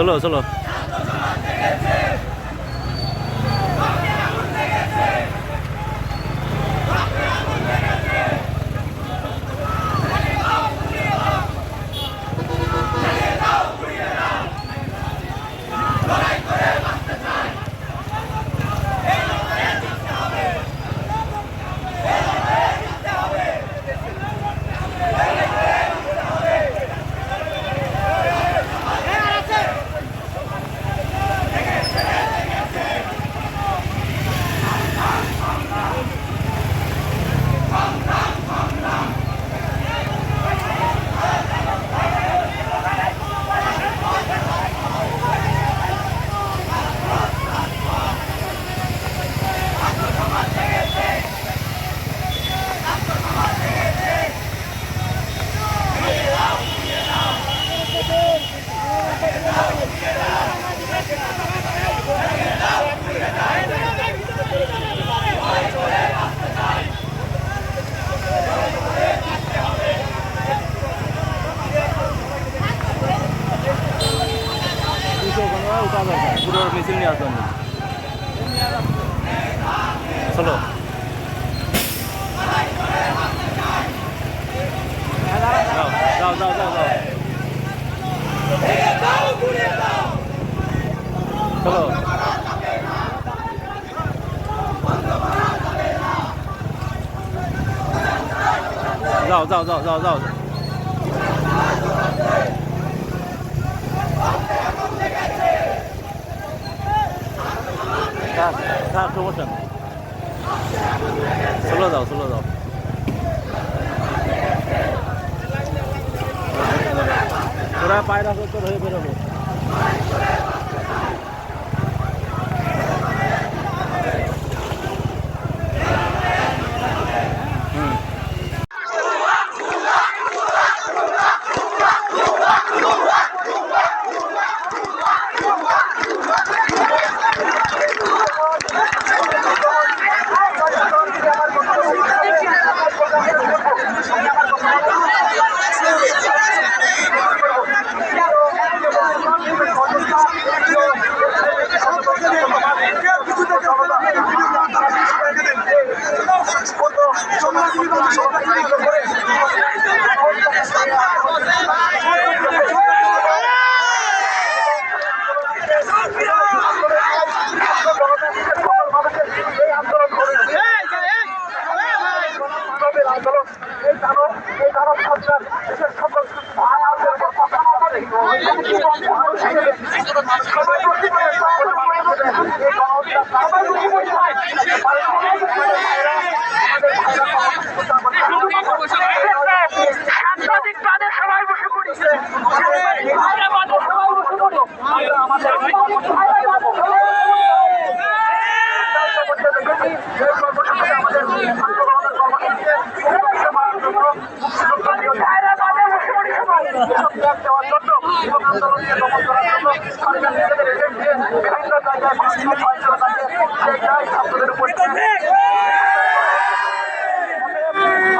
Solo. যাও যাও যাও যাও যাও থাক সমস্যা নেই চলো যাও চলো যাও ওরা পায়রা করতে হয়ে বেরোবো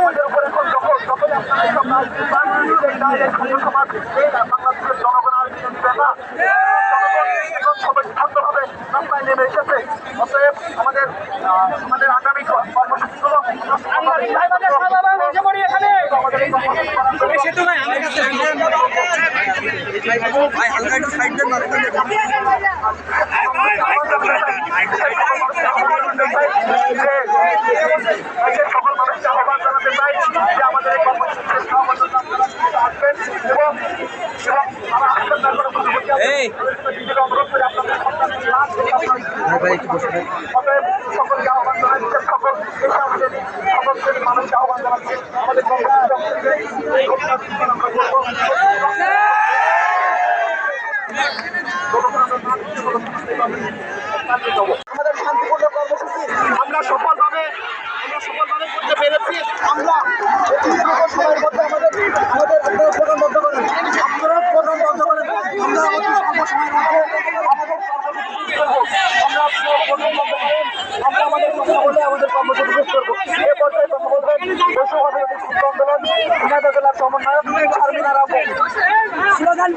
আমাদের উপরে এখন যখন যখন আপনারা এইসব কাজ করবেন, সেই দায় এই ছাত্র সমাজ এই বাংলাদেশের জনগণ আর মেনে নিবে না। জনগণ এখন সবাই শান্তভাবে রাস্তায় নেমে এসেছে। অতএব আমাদের আহ, আমাদের আগামী ক- কর্মসূচিগুলো আমরা আমাদের এই কর্মসূচি জানাতে চাই যে আমাদের এই। আপনাদের অতএব সকলকে আহ্বান জানাচ্ছি সকল মানুষকে আহ্বান জানাচ্ছি আমাদের কর্মসূচি আমরা করব শান্তিপূর্ণ কর্মসূচি। আমরা সফলভাবে আমরা সফলভাবে করতে পেরেছি। আমরা সময়ের মধ্যে আমাদের আমাদের আপনারা প্রোগ্রাম বন্ধ করেন। আপনারা প্রোগ্রাম বন্ধ করেন। আমরা আমাদের সময়ের মধ্যে আমাদের করব আমরা আমরা আমাদের আমাদের কর্মসূচি এ পর্যায়ে কথা বলবেন বৈশ্যবাদী আন্দোলন উপজেলার সমন্বয়ক আরবিন আরাম স্লোগান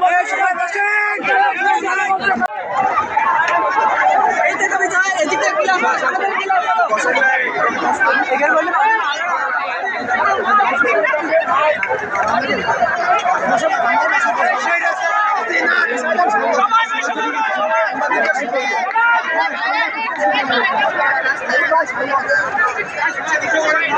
বলি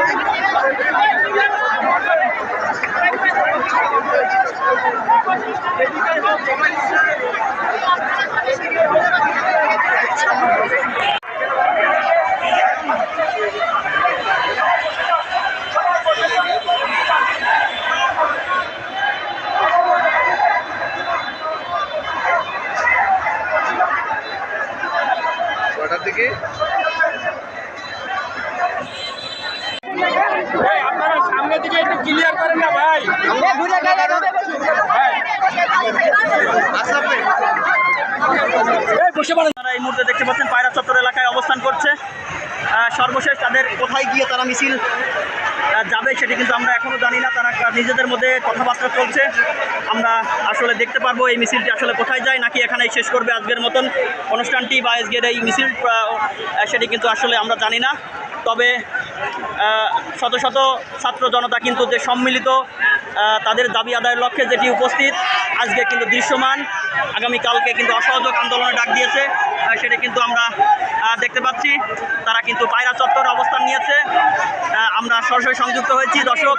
ছটার দিকে আপনারা সামনের দিকে একটু ক্লিয়ার করেন না ভাই আপনারা এই মুহূর্তে দেখতে পাচ্ছেন পায়রা চত্বর এলাকায় অবস্থান করছে আহ, সর্বশেষ তাদের কোথায় গিয়ে তারা মিছিল যাবে সেটি কিন্তু আমরা এখনও জানি না। তারা নিজেদের মধ্যে কথাবার্তা চলছে। আমরা আসলে দেখতে পারব এই মিছিলটি আসলে কোথায় যায়, নাকি এখানেই শেষ করবে আজকের মতন অনুষ্ঠানটি বা আজকের এই মিছিল সেটি কিন্তু আসলে আমরা জানি না। তবে শত শত ছাত্র জনতা কিন্তু যে সম্মিলিত তাদের দাবি আদায়ের লক্ষ্যে যেটি উপস্থিত, আজকে কিন্তু দৃশ্যমান। আগামীকালকে কিন্তু অসহযোগ আন্দোলনে ডাক দিয়েছে। সেটা কিন্তু আমরা দেখতে পাচ্ছি। তারা কিন্তু পায়রা চত্বরে অবস্থান নিয়েছে। আমরা সরাসরি সংযুক্ত হয়েছি। দর্শক,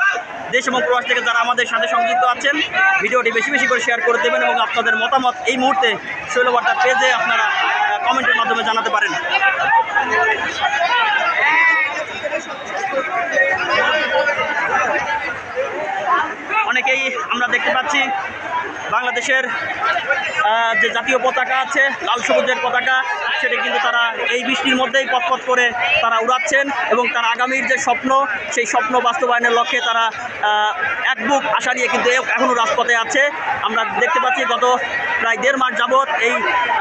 দেশ এবং প্রবাস থেকে যারা আমাদের সাথে সংযুক্ত আছেন, ভিডিওটি বেশি বেশি করে শেয়ার করে দেবেন এবং আপনাদের মতামত এই মুহূর্তে শৈলবার্তার পেজে আপনারা কমেন্টের মাধ্যমে জানাতে পারেন। অনেকেই আমরা দেখতে পাচ্ছি বাংলাদেশের যে জাতীয় পতাকা আছে, লাল সবুজের পতাকা, সেটা কিন্তু তারা এই বৃষ্টির মধ্যেই পথপথ করে তারা উড়াচ্ছেন এবং তার আগামীর যে স্বপ্ন, সেই স্বপ্ন বাস্তবায়নের লক্ষ্যে তারা এক বুক আশা নিয়ে কিন্তু এখনও রাজপথে আছে। আমরা দেখতে পাচ্ছি গত প্রায় দেড় মাস যাবৎ এই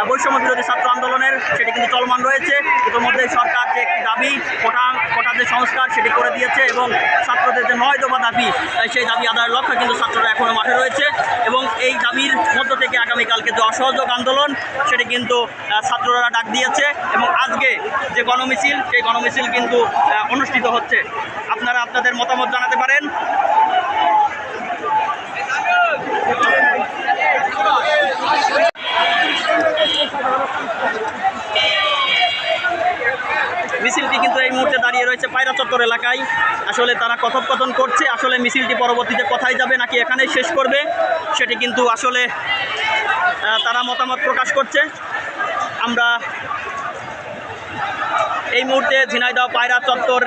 বৈষম্য বিরোধী ছাত্র আন্দোলনের, সেটি কিন্তু চলমান রয়েছে। ইতিমধ্যে সরকার যে একটি দাবি, কোটা কোটা যে সংস্কার, সেটি করে দিয়েছে এবং ছাত্রদের যে নয় দফা দাবি সেই দাবি আদায়ের লক্ষ্যে কিন্তু ছাত্ররা এখনও মাঠে রয়েছে এবং অসহযোগ আন্দোলন, সেটি কিন্তু ছাত্ররা ডাক দিয়েছে এবং আজকে যে গণমিছিল, সেই গণমিছিল কিন্তু অনুষ্ঠিত হচ্ছে। আপনারা আপনাদের মতামত জানাতে পারেন। মিছিলটি কিন্তু এই মুহূর্তে দাঁড়িয়ে রয়েছে পায়রা চত্বর এলাকায়। আসলে তারা কথোপকথন করছে, আসলে মিছিলটি পরবর্তীতে কোথায় যাবে নাকি এখানেই শেষ করবে, সেটি কিন্তু আসলে তারা মতামত প্রকাশ করছে। আমরা এই মুহূর্তে ঝিনাইদহ পায়রা চত্বর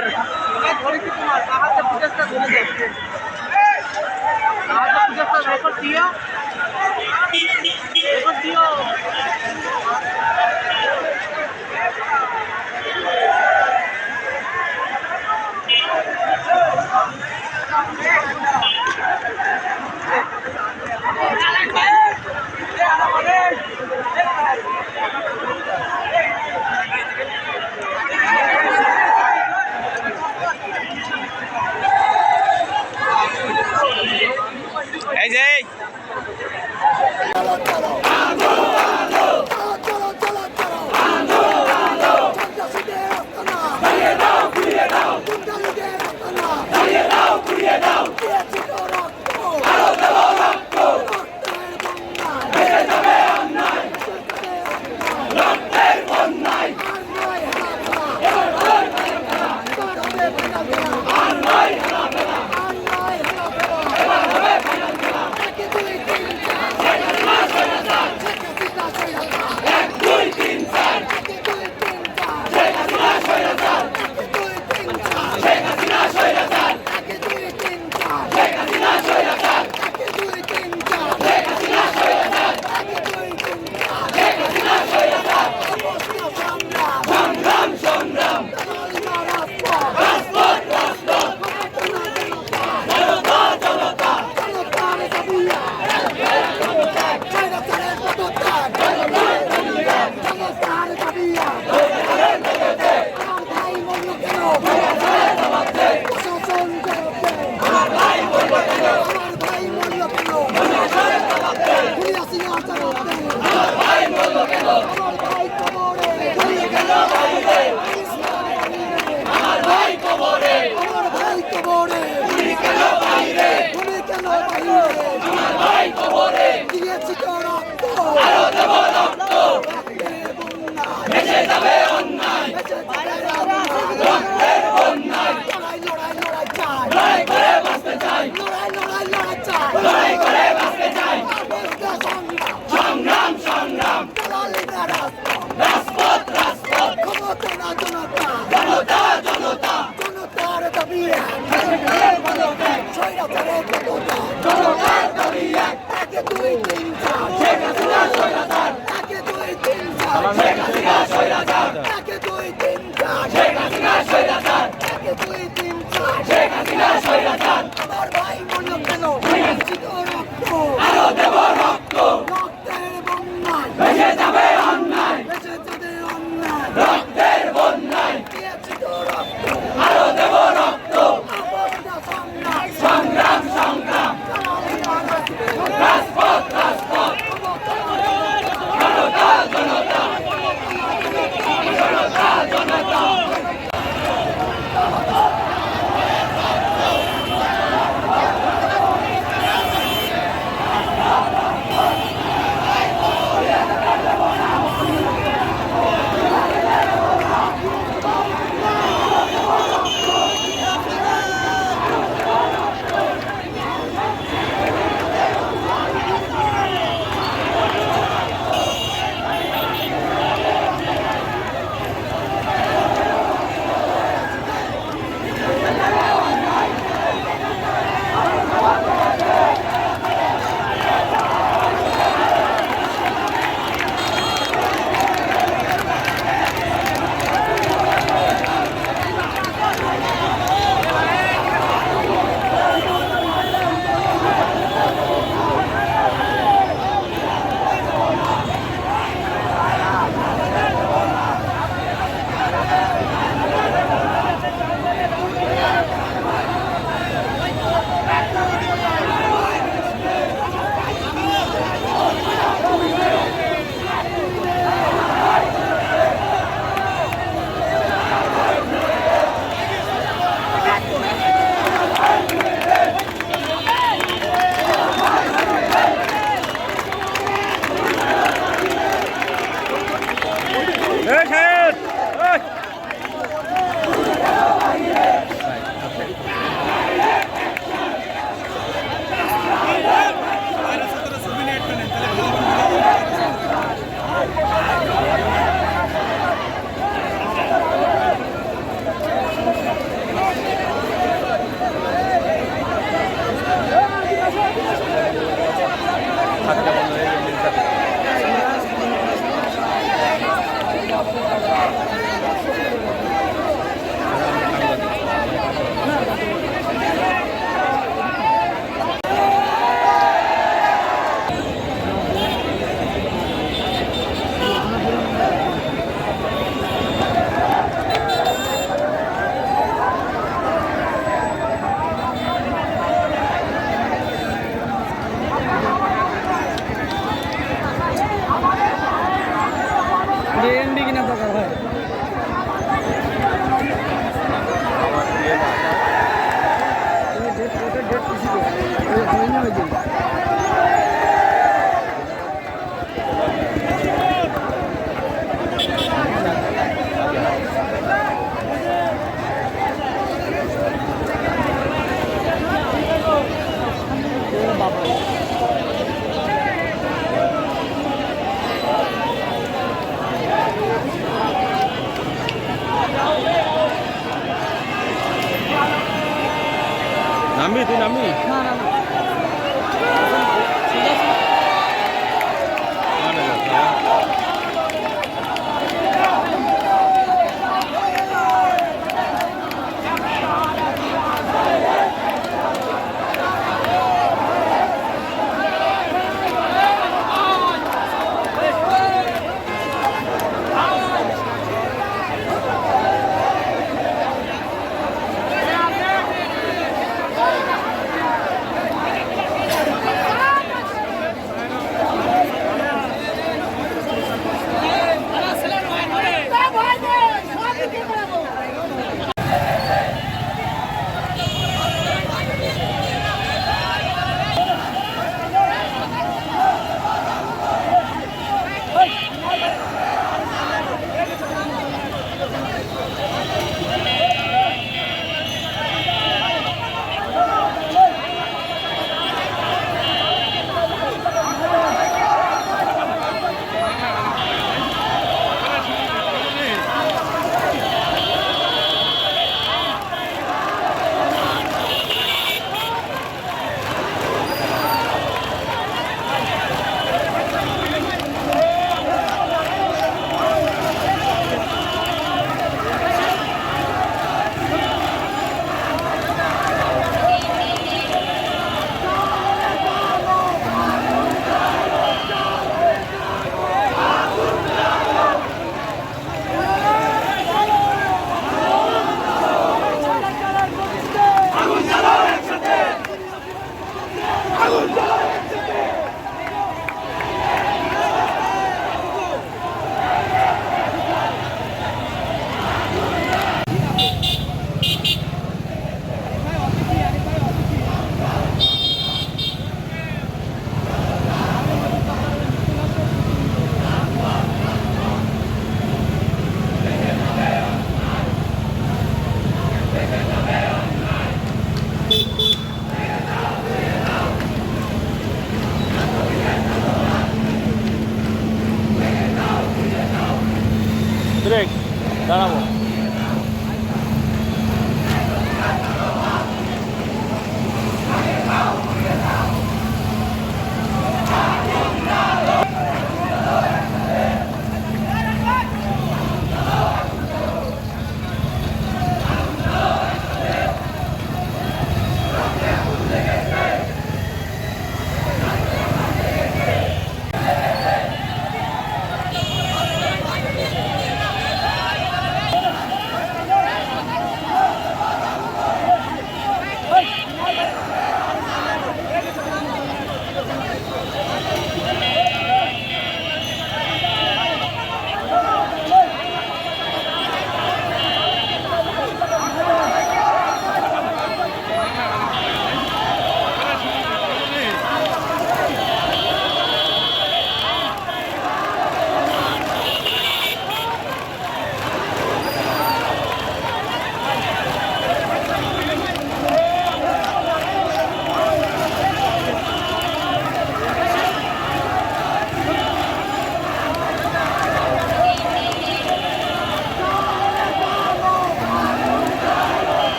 দাঁড়াবো